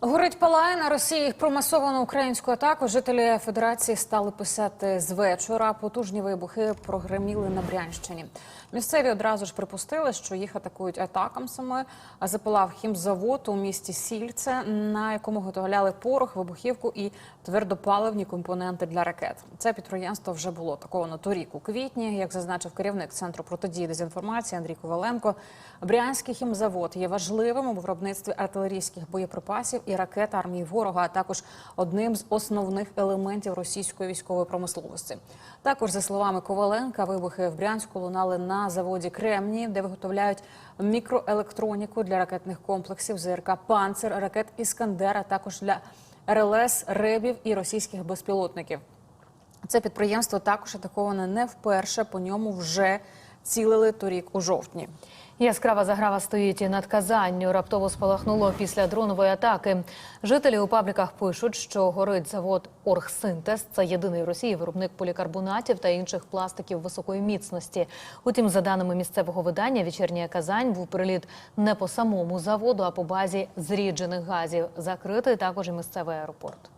Горить палає на Росії про масовану українську атаку. Жителі Федерації стали писати з вечора. Потужні вибухи прогреміли на Брянщині. Місцеві одразу ж припустили, що їх атакують атакамсами. А запалав хімзавод у місті Сільце, на якому готовляли порох, вибухівку і твердопаливні компоненти для ракет. Це підприємство вже було атаковано торік у квітні. Як зазначив керівник центру протидії дезінформації Андрій Коваленко, Брянський хімзавод є важливим у виробництві артилерійських боєприпасів і ракет армії ворога, а також одним з основних елементів російської військової промисловості. Також, за словами Коваленка, вибухи в Брянську лунали на заводі Кремнії, де виготовляють мікроелектроніку для ракетних комплексів ЗРК Панцер, ракет Іскандер, а також для РЛС, ребів і російських безпілотників. Це підприємство також атаковане не вперше. По ньому вже цілили торік у жовтні. Яскрава заграва стоїть над Казанню. Раптово спалахнуло після дронової атаки. Жителі у пабліках пишуть, що горить завод Оргсинтез. Це єдиний в Росії виробник полікарбонатів та інших пластиків високої міцності. Утім, за даними місцевого видання, вечірня Казань був приліт не по самому заводу, а по базі зріджених газів. Закритий також і місцевий аеропорт.